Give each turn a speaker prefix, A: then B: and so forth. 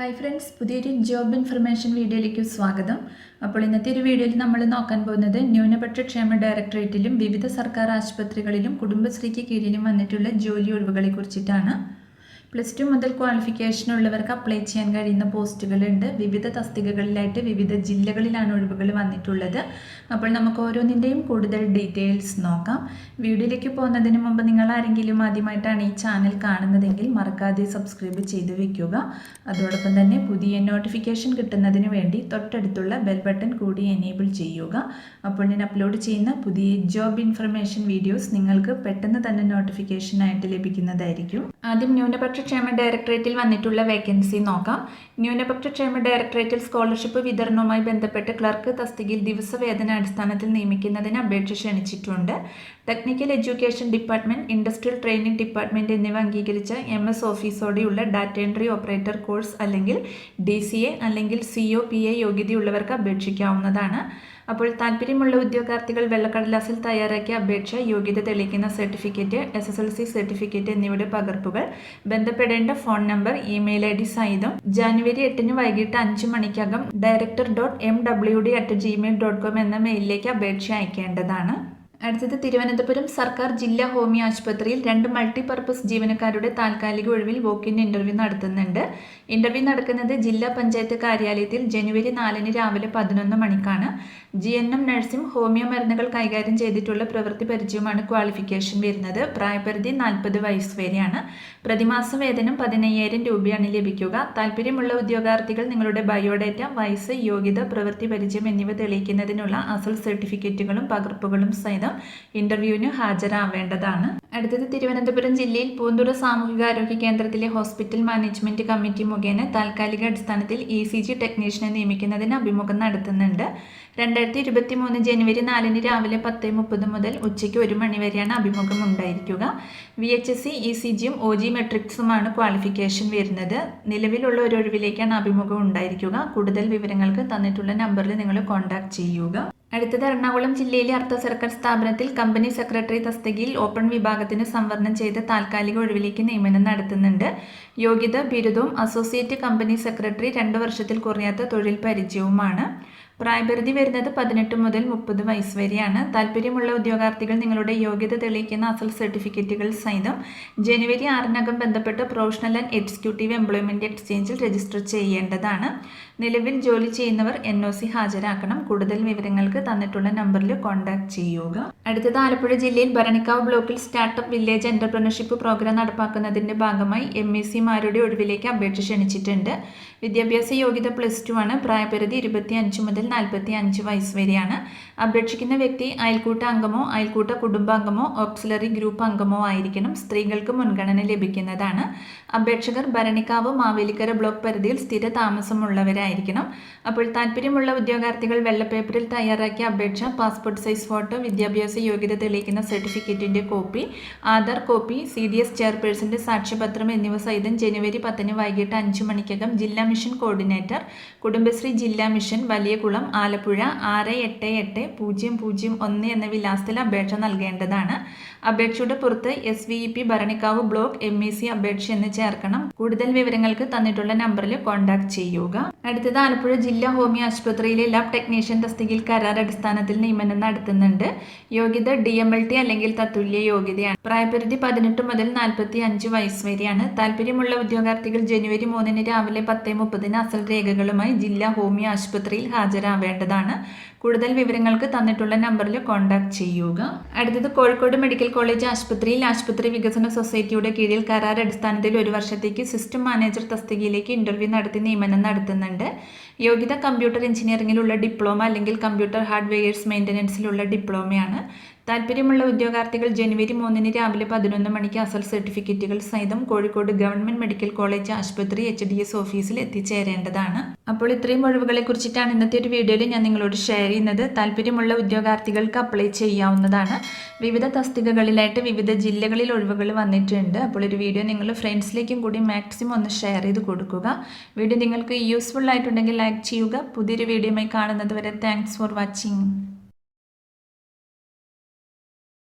A: hi friends പുതിയൊരു job information വീഡിയോയിലേക്ക് സ്വാഗതം അപ്പോൾ ഇന്നത്തെ ഒരു വീഡിയോയിൽ നമ്മൾ നോക്കാൻ പോകുന്നത് ന്യൂനപക്ഷ ക്ഷേമ ഡയറക്ടറേറ്റിലും വിവിധ സർക്കാർ ആശുപത്രികളിലും കുടുംബശ്രീക്ക് കീഴിലും വന്നിട്ടുള്ള ജോലി ഒഴിവുകളെ കുറിച്ചിട്ടാണ് പ്ലസ് ടു മുതൽ ക്വാളിഫിക്കേഷൻ ഉള്ളവർക്ക് അപ്ലൈ ചെയ്യാൻ കഴിയുന്ന പോസ്റ്റുകളുണ്ട് വിവിധ തസ്തികകളിലായിട്ട് വിവിധ ജില്ലകളിലാണ് ഒഴിവുകൾ വന്നിട്ടുള്ളത് അപ്പോൾ നമുക്ക് ഓരോന്നിൻ്റെയും കൂടുതൽ ഡീറ്റെയിൽസ് നോക്കാം വീഡിയോയിലേക്ക് പോകുന്നതിന് മുമ്പ് നിങ്ങൾ ആരെങ്കിലും ആദ്യമായിട്ടാണ് ഈ ചാനൽ കാണുന്നതെങ്കിൽ മറക്കാതെ സബ്സ്ക്രൈബ് ചെയ്ത് വെക്കുക അതോടൊപ്പം തന്നെ പുതിയ നോട്ടിഫിക്കേഷൻ കിട്ടുന്നതിന് വേണ്ടി തൊട്ടടുത്തുള്ള ബെൽ ബട്ടൺ കൂടി എനേബിൾ ചെയ്യുക അപ്പോൾ ഞാൻ അപ്ലോഡ് ചെയ്യുന്ന പുതിയ ജോബ് ഇൻഫർമേഷൻ വീഡിയോസ് നിങ്ങൾക്ക് പെട്ടെന്ന് തന്നെ നോട്ടിഫിക്കേഷനായിട്ട് ലഭിക്കുന്നതായിരിക്കും ആദ്യം ന്യൂനപക്ഷ ന്യൂനപക്ഷക്ഷേമ ഡയറക്ടറേറ്റിൽ വന്നിട്ടുള്ള വേക്കൻസി നോക്കാം ന്യൂനപക്ഷക്ഷേമ ഡയറക്ടറേറ്റിൽ സ്കോളർഷിപ്പ് വിതരണവുമായി ബന്ധപ്പെട്ട് ക്ലർക്ക് തസ്തികയിൽ ദിവസവേതന അടിസ്ഥാനത്തിൽ നിയമിക്കുന്നതിന് അപേക്ഷ ക്ഷണിച്ചിട്ടുണ്ട് technical education department industrial training department എന്നിവ അംഗീകരിച്ച എം എസ് ഓഫീസോടെയുള്ള ഡാറ്റ എൻട്രി ഓപ്പറേറ്റർ കോഴ്സ് അല്ലെങ്കിൽ ഡി അല്ലെങ്കിൽ സി ഒ പി എ യോഗ്യതയുള്ളവർക്ക് അപേക്ഷിക്കാവുന്നതാണ് അപ്പോൾ താല്പര്യമുള്ള ഉദ്യോഗാർത്ഥികൾ വെള്ളക്കടലാസിൽ തയ്യാറാക്കിയ അപേക്ഷ യോഗ്യത തെളിയിക്കുന്ന certificate S S L C certificate എന്നിവയുടെ പകർപ്പുകൾ ബന്ധപ്പെടേണ്ട phone number email I D സഹിതം ജാനുവരി എട്ടിന് വൈകിട്ട് അഞ്ച് മണിക്കകം director dot M W D at Gmail dot com എന്ന മെയിലിലേക്ക് അപേക്ഷ അയക്കേണ്ടതാണ് അടുത്തത് തിരുവനന്തപുരം സർക്കാർ ജില്ലാ ഹോമിയോ ആശുപത്രിയിൽ രണ്ട് മൾട്ടിപർപ്പസ് ജീവനക്കാരുടെ താൽക്കാലിക ഒഴിവിൽ വോക്കിൻ ഇന്റർവ്യൂ നടത്തുന്നുണ്ട് ഇന്റർവ്യൂ നടക്കുന്നത് ജില്ലാ പഞ്ചായത്ത് കാര്യാലയത്തിൽ ജനുവരി നാലിന് രാവിലെ പതിനൊന്ന് മണിക്കാണ് ജി എൻ എം നഴ്സും ഹോമിയോ മരുന്നുകൾ കൈകാര്യം ചെയ്തിട്ടുള്ള പ്രവൃത്തി പരിചയമാണ് ക്വാളിഫിക്കേഷൻ വരുന്നത് പ്രായപരിധി നാൽപ്പത് വയസ്സ് വരെയാണ് പ്രതിമാസ വേതനം പതിനയ്യായിരം രൂപയാണ് ലഭിക്കുക താല്പര്യമുള്ള ഉദ്യോഗാർത്ഥികൾ നിങ്ങളുടെ ബയോഡേറ്റ വയസ്സ് യോഗ്യത പ്രവൃത്തി പരിചയം എന്നിവ തെളിയിക്കുന്നതിനുള്ള അസൽ സർട്ടിഫിക്കറ്റുകളും പകർപ്പുകളും സഹിതം ഇന്റർവ്യൂവിന് ഹാജരാവേണ്ടതാണ് അടുത്തത് തിരുവനന്തപുരം ജില്ലയിൽ പൂന്തുറ സാമൂഹികാരോഗ്യ കേന്ദ്രത്തിലെ ഹോസ്പിറ്റൽ മാനേജ്മെന്റ് കമ്മിറ്റി മുഖേന താൽക്കാലിക അടിസ്ഥാനത്തിൽ ഇ സി ജി ടെക്നീഷ്യനെ നിയമിക്കുന്നതിന് അഭിമുഖം നടത്തുന്നുണ്ട് രണ്ടായിരത്തി ഇരുപത്തി മൂന്ന് ജനുവരി നാലിന് രാവിലെ പത്ത് മുപ്പത് മുതൽ ഉച്ചയ്ക്ക് ഒരു മണി വരെയാണ് അഭിമുഖം ഉണ്ടായിരിക്കുക V H S C E C ജിയും ഒ ജി മെട്രിക്സുമാണ് ക്വാളിഫിക്കേഷൻ വരുന്നത് നിലവിലുള്ള ഒരു ഒഴിവിലേക്കാണ് അഭിമുഖം ഉണ്ടായിരിക്കുക കൂടുതൽ വിവരങ്ങൾക്ക് തന്നിട്ടുള്ള നമ്പറിൽ നിങ്ങൾ കോൺടാക്ട് ചെയ്യുക അടുത്തത് എറണാകുളം ജില്ലയിലെ അർദ്ധ സർക്കാർ സ്ഥാപനത്തിൽ കമ്പനി സെക്രട്ടറി തസ്തികയിൽ ഓപ്പൺ വിഭാഗത്തിന് സംവരണം ചെയ്ത് താൽക്കാലിക ഒഴിവിലേക്ക് നിയമനം നടത്തുന്നുണ്ട് യോഗ്യത ബിരുദവും അസോസിയേറ്റ് കമ്പനി സെക്രട്ടറി രണ്ട് വർഷത്തിൽ കുറയാത്ത തൊഴിൽ പരിചയവുമാണ് പ്രായപരിധി വരുന്നത് പതിനെട്ട് മുതൽ മുപ്പത് വയസ്സ് വരെയാണ് താല്പര്യമുള്ള ഉദ്യോഗാർത്ഥികൾ നിങ്ങളുടെ യോഗ്യത തെളിയിക്കുന്ന അസൽ സർട്ടിഫിക്കറ്റുകൾ സഹിതം ജനുവരി ആറിനകം ബന്ധപ്പെട്ട് പ്രൊഫഷണൽ ആൻഡ് എക്സിക്യൂട്ടീവ് എംപ്ലോയ്മെൻറ്റ് എക്സ്ചേഞ്ചിൽ രജിസ്റ്റർ ചെയ്യേണ്ടതാണ് നിലവിൽ ജോലി ചെയ്യുന്നവർ എൻ ഒ സി ഹാജരാക്കണം കൂടുതൽ വിവരങ്ങൾക്ക് തന്നിട്ടുള്ള നമ്പറിൽ കോൺടാക്ട് ചെയ്യുക അടുത്തത് ആലപ്പുഴ ജില്ലയിൽ ഭരണിക്കാവ് ബ്ലോക്കിൽ സ്റ്റാർട്ടപ്പ് വില്ലേജ് എൻ്റർപ്രണർഷിപ്പ് പ്രോഗ്രാം നടപ്പാക്കുന്നതിൻ്റെ ഭാഗമായി എം എ സിമാരുടെ ഒഴിവിലേക്ക് അപേക്ഷ ക്ഷണിച്ചിട്ടുണ്ട് വിദ്യാഭ്യാസ യോഗ്യത പ്ലസ് ടു ആണ് പ്രായപരിധി ഇരുപത്തി അഞ്ച് മുതൽ നാൽപ്പത്തി അഞ്ച് വയസ്സ് വരെയാണ് അപേക്ഷിക്കുന്ന വ്യക്തി അയൽക്കൂട്ട അംഗമോ അയൽക്കൂട്ട കുടുംബാംഗമോ ഓക്സിലറി ഗ്രൂപ്പ് അംഗമോ ആയിരിക്കണം സ്ത്രീകൾക്ക് മുൻഗണന ലഭിക്കുന്നതാണ് അപേക്ഷകർ ഭരണിക്കാവ് മാവേലിക്കര ബ്ലോക്ക് പരിധിയിൽ സ്ഥിര താമസമുള്ളവരായിരിക്കണം അപ്പോൾ താല്പര്യമുള്ള ഉദ്യോഗാർത്ഥികൾ വെള്ളപ്പേപ്പറിൽ തയ്യാറാക്കിയ അപേക്ഷ പാസ്പോർട്ട് സൈസ് ഫോട്ടോ വിദ്യാഭ്യാസ യോഗ്യത തെളിയിക്കുന്ന സർട്ടിഫിക്കറ്റിൻ്റെ copy Aadhaar copy C D S ചെയർപേഴ്സൻ്റെ സാക്ഷ്യപത്രം എന്നിവ സഹിതം ജനുവരി പത്തിന് വൈകിട്ട് അഞ്ച് മണിക്കകം ജില്ലാ മിഷൻ കോർഡിനേറ്റർ കുടുംബശ്രീ ജില്ലാ മിഷൻ വലിയകുളം കുന്നംകുളം ആലപ്പുഴ ആറ് എട്ട് എട്ട് പൂജ്യം പൂജ്യം ഒന്ന് എന്ന വിലാസത്തിൽ അപേക്ഷ നൽകേണ്ടതാണ് അപേക്ഷയുടെ പുറത്ത് S V E P Bharanikkavu block M E C അപേക്ഷ എന്ന് ചേർക്കണം കൂടുതൽ വിവരങ്ങൾക്ക് തന്നിട്ടുള്ള നമ്പറിൽ കോൺടാക്ട് ചെയ്യുക അടുത്തത് ആലപ്പുഴ ജില്ലാ ഹോമിയോ ആശുപത്രിയിലെ ലാബ് ടെക്നീഷ്യൻ തസ്തികയിൽ കരാർ അടിസ്ഥാനത്തിൽ നിയമനം നടത്തുന്നുണ്ട് യോഗ്യത ഡി എം എൽ ടി അല്ലെങ്കിൽ തത്തുല്യ യോഗ്യതയാണ് പ്രായപരിധി പതിനെട്ട് മുതൽ നാൽപ്പത്തി അഞ്ച് വയസ്സ് വരെയാണ് താല്പര്യമുള്ള ഉദ്യോഗാർത്ഥികൾ ജനുവരി മൂന്നിന് രാവിലെ പത്ത് മുപ്പതിന് അസൽ രേഖകളുമായി ജില്ലാ ഹോമിയോ ആശുപത്രിയിൽ ഹാജർ ഹാജരാവേണ്ടതാണ് കൂടുതൽ വിവരങ്ങൾക്ക് തന്നിട്ടുള്ള നമ്പറിൽ കോൺടാക്ട് ചെയ്യുക അടുത്തത് കോഴിക്കോട് മെഡിക്കൽ കോളേജ് ആശുപത്രിയിൽ ആശുപത്രി വികസന സൊസൈറ്റിയുടെ കീഴിൽ കരാർ അടിസ്ഥാനത്തിൽ ഒരു വർഷത്തേക്ക് സിസ്റ്റം മാനേജർ തസ്തികയിലേക്ക് ഇന്റർവ്യൂ നടത്തി നിയമനം നടത്തുന്നുണ്ട് യോഗ്യത കമ്പ്യൂട്ടർ എഞ്ചിനീയറിംഗിലുള്ള ഡിപ്ലോമ അല്ലെങ്കിൽ കമ്പ്യൂട്ടർ ഹാർഡ്വെയർസ് മെയിൻ്റനൻസിലുള്ള ഡിപ്ലോമയാണ് താല്പര്യമുള്ള ഉദ്യോഗാർത്ഥികൾ ജനുവരി മൂന്നിന് രാവിലെ പതിനൊന്ന് മണിക്ക് അസൽ സർട്ടിഫിക്കറ്റുകൾ സഹിതം കോഴിക്കോട് ഗവൺമെന്റ് മെഡിക്കൽ കോളേജ് ആശുപത്രി എച്ച് ഡി എസ് ഓഫീസിൽ എത്തിച്ചേരേണ്ടതാണ് അപ്പോൾ ഇത്രയും ഒഴിവുകളെ കുറിച്ചിട്ടാണ് ഇന്നത്തെ ഒരു വീഡിയോയിൽ ഞാൻ നിങ്ങളോട് ഷെയർ ചെയ്യുന്നത് താല്പര്യമുള്ള ഉദ്യോഗാർത്ഥികൾക്ക് അപ്ലൈ ചെയ്യാവുന്നതാണ് വിവിധ തസ്തികകളിലായിട്ട് വിവിധ ജില്ലകളിൽ ഒഴിവുകൾ വന്നിട്ടുണ്ട് അപ്പോൾ ഒരു വീഡിയോ നിങ്ങൾ ഫ്രണ്ട്സിലേക്കും കൂടി മാക്സിമം ഒന്ന് ഷെയർ ചെയ്ത് കൊടുക്കുക വീഡിയോ നിങ്ങൾക്ക് യൂസ്ഫുൾ ആയിട്ടുണ്ടെങ്കിൽ ലൈക്ക് ചെയ്യുക പുതിയൊരു വീഡിയോയുമായി കാണുന്നത് വരെ താങ്ക്സ് ഫോർ വാച്ചിങ്